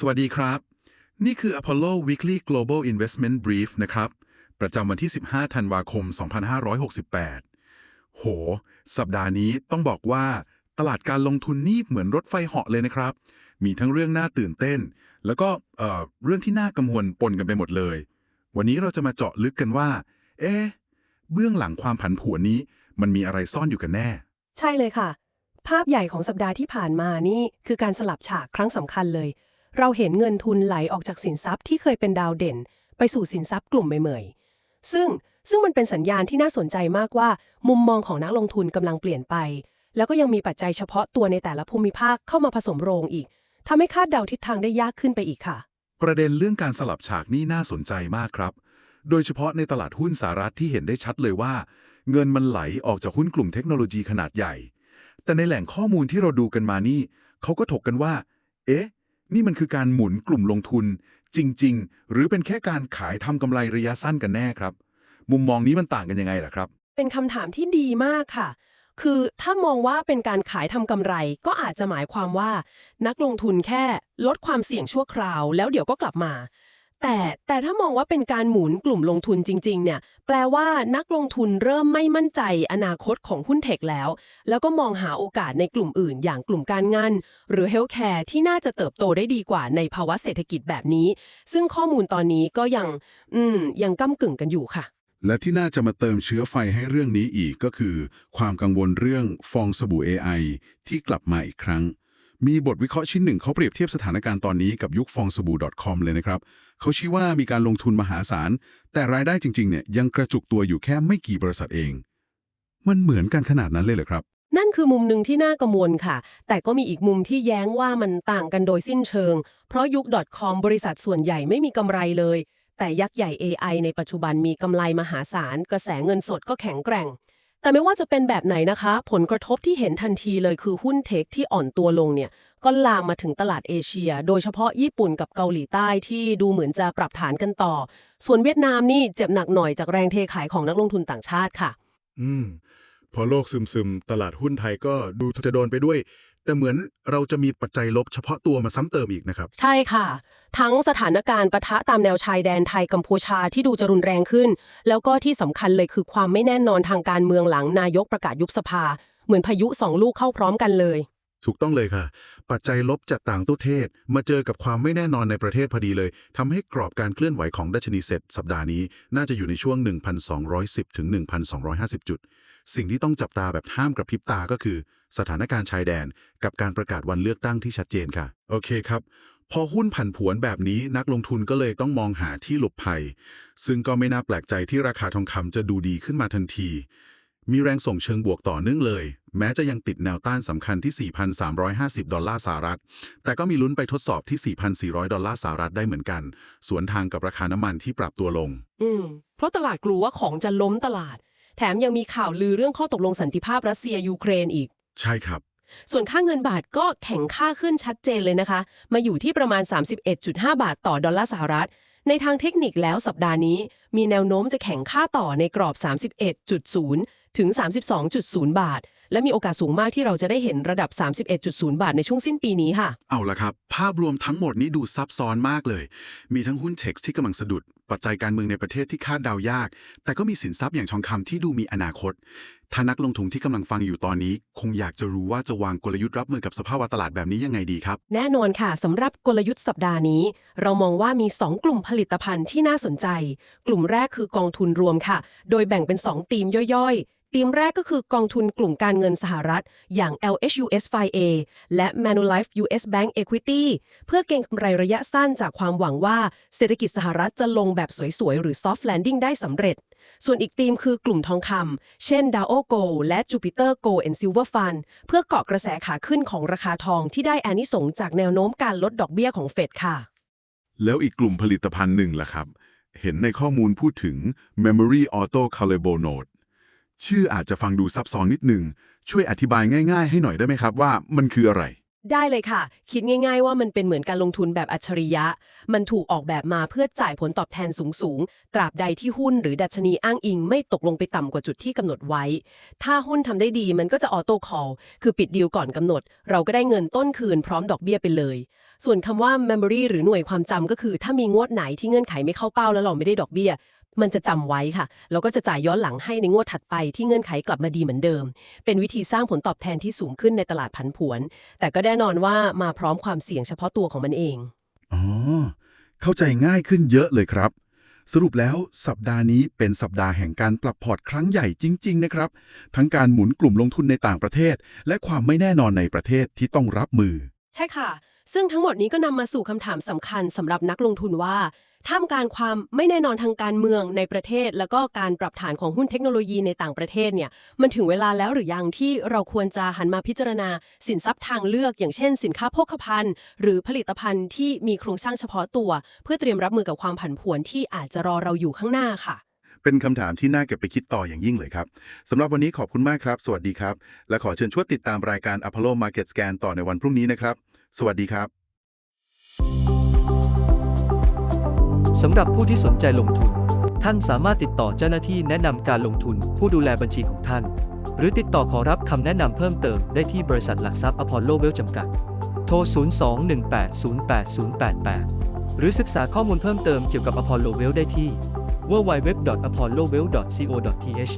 สวัสดีครับ นี่คือ Apollo Weekly Global Investment Brief นะครับ ประจำวันที่ 15 ธันวาคม 2568 โห สัปดาห์นี้ต้องบอกว่าตลาดการลงทุนนี่เหมือนรถไฟเหาะเลยนะครับ มีทั้งเรื่องน่าตื่นเต้น แล้วก็เเรื่องที่น่ากังวลปนกันไปหมดเลย วันนี้เราจะมาเจาะลึกกันว่า เอ๊ะ เบื้องหลังความผันผวนนี้ มันมีอะไรซ่อนอยู่กันแน่ ใช่เลยค่ะ ภาพใหญ่ของสัปดาห์ที่ผ่านมานี่คือการสลับฉากครั้งสำคัญเลย เราเห็นเงินทุนไหลออกจากสินทรัพย์ที่เคยเป็นดาวเด่น ไปสู่สินทรัพย์กลุ่มใหม่ๆ ซึ่งซึ่งมันเป็นสัญญาณที่น่าสนใจมากว่า มุมมองของนักลงทุนกำลังเปลี่ยนไป แล้วก็ยังมีปัจจัยเฉพาะตัวในแต่ละภูมิภาคเข้ามาผสมโรงอีกทำให้คาดเดาทิศทางได้ยากขึ้นไปอีกค่ะ ประเด็นเรื่องการสลับฉากนี่น่าสนใจมากครับ โดยเฉพาะในตลาดหุ้นสหรัฐที่เห็นได้ชัดเลยว่า เงินมันไหลออกจากหุ้นกลุ่มเทคโนโลยีขนาดใหญ่ แต่ในแหล่งข้อมูลที่เราดูกันมานี่เขาก็ถกกันว่า เอ๊ะ นี่มันคือการหมุนกลุ่มลงทุน จริง ๆ หรือเป็นแค่การขายทำกำไรระยะสั้นกันแน่ครับ มุมมองนี้มันต่างกันยังไงล่ะครับ เป็นคำถามที่ดีมากค่ะ คือถ้ามองว่าเป็นการขายทำกำไรก็อาจจะหมายความว่า นักลงทุนแค่ลดความเสี่ยงชั่วคราว แล้วเดี๋ยวก็กลับมา แต่แต่ถ้ามองว่าเป็นการหมุนกลุ่มลงทุนจริง ๆ เนี่ย แปลว่านักลงทุนเริ่มไม่มั่นใจอนาคตของหุ้นเทคแล้ว แล้วก็มองหาโอกาสในกลุ่มอื่น อย่างกลุ่มการงานหรือเฮลท์แคร์ที่น่าจะเติบโตได้ดีกว่าในภาวะเศรษฐกิจแบบนี้ ซึ่งข้อมูลตอนนี้ก็ยังอืมยังก้ากึ่งกันอยู่ค่ะ และที่น่าจะมาเติมเชื้อไฟให้เรื่องนี้อีกก็คือ ความกังวลเรื่องฟองสบู่ AI ที่กลับมาอีกครั้งมีบทวิเคราะห์ชิ้นหนึ่งเขาเปรียบเทียบสถานการณ์ตอนนี้กับยุคฟองสบู่ .com เลยนะครับ เขาชี้ว่ามีการลงทุนมหาศาล แต่รายได้จริงๆเนี่ยยังกระจุกตัวอยู่แค่ไม่กี่บริษัทเอง มันเหมือนกันขนาดนั้นเลยเหรอครับ นั่นคือมุมหนึ่งที่น่ากังวลค่ะ แต่ก็มีอีกมุมที่แย้งว่ามันต่างกันโดยสิ้นเชิง เพราะยุค .com บริษัทส่วนใหญ่ไม่มีกำไรเลย แต่ยักษ์ใหญ่ AI ในปัจจุบันมีกำไรมหาศาล กระแสเงินสดก็แข็งแกร่ง แต่ไม่ว่าจะเป็นแบบไหนนะคะ ผลกระทบที่เห็นทันทีเลยคือหุ้นเทคที่อ่อนตัวลงเนี่ย ก็ลามมาถึงตลาดเอเชีย โดยเฉพาะญี่ปุ่นกับเกาหลีใต้ที่ดูเหมือนจะปรับฐานกันต่อ ส่วนเวียดนามนี่เจ็บหนักหน่อยจากแรงเทขายของนักลงทุนต่างชาติค่ะ อืม พอโลกซึมๆ ตลาดหุ้นไทยก็ดูจะโดนไปด้วย แต่เหมือนเราจะมีปัจจัยลบเฉพาะตัวมาซ้ำเติมอีกนะครับ ใช่ค่ะ ทั้งสถานการณ์ปะทะตามแนวชายแดนไทยกัมพูชาที่ดูจะรุนแรงขึ้น แล้วก็ที่สำคัญเลยคือความไม่แน่นอนทางการเมืองหลังนายกประกาศยุบสภา เหมือนพายุสองลูกเข้าพร้อมกันเลย ถูกต้องเลยค่ะ ปัจจัยลบจากต่างประเทศ มาเจอกับความไม่แน่นอนในประเทศพอดีเลยทำให้กรอบการเคลื่อนไหวของดัชนีเซ็ตสัปดาห์นี้ น่าจะอยู่ในช่วง 1,210 ถึง 1,250 จุด สิ่งที่ต้องจับตาแบบห้ามกระพริบตาก็คือ สถานการณ์ชายแดน กับการประกาศวันเลือกตั้งที่ชัดเจนค่ะ โอเคครับ พอหุ้นผันผวนแบบนี้นักลงทุนก็เลยต้องมองหาที่หลบภัย ซึ่งก็ไม่น่าแปลกใจที่ราคาทองคำจะดูดีขึ้นมาทันที มีแรงส่งเชิงบวกต่อเนื่องเลย แม้จะยังติดแนวต้านสำคัญที่ 4,350 ดอลลาร์สหรัฐ แต่ก็มีลุ้นไปทดสอบที่ 4,400 ดอลลาร์สหรัฐได้เหมือนกัน สวนทางกับราคาน้ำมันที่ปรับตัวลง อืม เพราะตลาดกลัวว่าของจะล้มตลาด แถมยังมีข่าวลือเรื่องข้อตกลงสันติภาพรัสเซียยูเครนอีก ใช่ครับ ส่วนค่าเงินบาทก็แข็งค่าขึ้นชัดเจนเลยนะคะ มาอยู่ที่ประมาณ 31.5 บาทต่อดอลลาร์สหรัฐ ในทางเทคนิคแล้วสัปดาห์นี้ มีแนวโน้มจะแข็งค่าต่อในกรอบ 31.0 ถึง 32.0 บาท และมีโอกาสสูงมากที่เราจะได้เห็นระดับ 31.0 บาทในช่วงสิ้นปีนี้ค่ะ เอาละครับ ภาพรวมทั้งหมดนี้ดูซับซ้อนมากเลย มีทั้งหุ้นเทคที่กำลังสะดุด ปัจจัยการเมืองในประเทศที่คาดเดายาก แต่ก็มีสินทรัพย์อย่างทองคำที่ดูมีอนาคต ถ้านักลงทุนที่กำลังฟังอยู่ตอนนี้ คงอยากจะรู้ว่าจะวางกลยุทธ์รับมือกับสภาวะตลาดแบบนี้ยังไงดีครับ แน่นอนค่ะสำหรับกลยุทธ์สัปดาห์นี้ เรามองว่ามี 2 กลุ่มผลิตภัณฑ์ที่น่าสนใจ กลุ่มแรกคือกองทุนรวมค่ะ โดยแบ่งเป็น 2 ธีมย่อย ๆธีมแรกก็คือกองทุนกลุ่มการเงินสหรัฐ อย่าง LHUS FIA และ Manulife US Bank Equity เพื่อเก็งกำไรระยะสั้นจากความหวังว่าเศรษฐกิจสหรัฐจะลงแบบสวยๆ หรือ soft landing ได้สำเร็จ ส่วนอีกธีมคือกลุ่มทองคำเช่น Dow Gold และ Jupiter Gold and Silver Fund เพื่อเกาะกระแสขาขึ้นของราคาทองที่ได้อานิสงจากแนวโน้มการลดดอกเบี้ยของเฟดค่ะ แล้วอีกกลุ่มผลิตภัณฑ์หนึ่งล่ะครับ เห็นในข้อมูลพูดถึง Memory Auto Calibre Node ชื่ออาจจะฟังดูซับซ้อนนิดนึง ช่วยอธิบายง่าย ๆ ให้หน่อยได้ไหมครับว่ามันคืออะไร ได้เลยค่ะ คิดง่าย ๆ ว่ามันเป็นเหมือนการลงทุนแบบอัจฉริยะ มันถูกออกแบบมาเพื่อจ่ายผลตอบแทนสูง ๆ ตราบใดที่หุ้นหรือดัชนีอ้างอิง ไม่ตกลงไปต่ำกว่าจุดที่กำหนดไว้ ถ้าหุ้นทำได้ดีมันก็จะออโต้คอล คือปิดดีลก่อนกำหนด เราก็ได้เงินต้นคืนพร้อมดอกเบี้ยไปเลย ส่วนคำว่า memory หรือหน่วยความจำก็คือ ถ้ามีงวดไหนที่เงื่อนไขไม่เข้าเป้าแล้วเราไม่ได้ดอกเบี้ย มันจะจำไว้ค่ะ แล้วก็จะจ่ายย้อนหลังให้ในงวดถัดไปที่เงื่อนไขกลับมาดีเหมือนเดิม เป็นวิธีสร้างผลตอบแทนที่สูงขึ้นในตลาดผันผวน แต่ก็แน่นอนว่ามาพร้อมความเสี่ยงเฉพาะตัวของมันเอง อ๋อ เข้าใจง่ายขึ้นเยอะเลยครับ สรุปแล้วสัปดาห์นี้เป็นสัปดาห์แห่งการปรับพอร์ตครั้งใหญ่จริง ๆ นะครับ ทั้งการหมุนกลุ่มลงทุนในต่างประเทศ และความไม่แน่นอนในประเทศที่ต้องรับมือ ใช่ค่ะ ซึ่งทั้งหมดนี้ก็นำมาสู่คำถามสำคัญสำหรับนักลงทุนว่า ท่ามกลารความไม่แน่นอนทางการเมืองในประเทศ แล้วก็การปรับฐานของหุ้นเทคโนโลยีในต่างประเทศเนี่ย มันถึงเวลาแล้วหรือยังที่เราควรจะหันมาพิจารณา สินทรัพย์ทางเลือก อย่างเช่น สินค้าโภคภัณฑ์ หรือผลิตภัณฑ์ที่มีโครงสร้างเฉพาะตัว เพื่อเตรียมรับมือกับความผันผวนที่อาจจะรอเราอยู่ข้างหน้าค่ะเป็นคำถามที่น่าเก็บไปคิดต่ออย่างยิ่งเลยครับสำหรับวันนี้ขอบคุณมากครับ สวัสดีครับ และขอเชิญชวนติดตามรายการ Apollo Market Scan ต่อในวันพรุ่งนี้นะครับ สวัสดีครับสำหรับผู้ที่สนใจลงทุน ท่านสามารถติดต่อเจ้าหน้าที่แนะนำการลงทุน ผู้ดูแลบัญชีของท่าน หรือติดต่อขอรับคำแนะนำเพิ่มเติมได้ที่บริษัทหลักทรัพย์อพอลโลเวลจำกัด โทร 02-1808088 หรือศึกษาข้อมูลเพิ่มเติมเกี่ยวกับอพอลโลเวลได้ที่ www.apollowell.co.th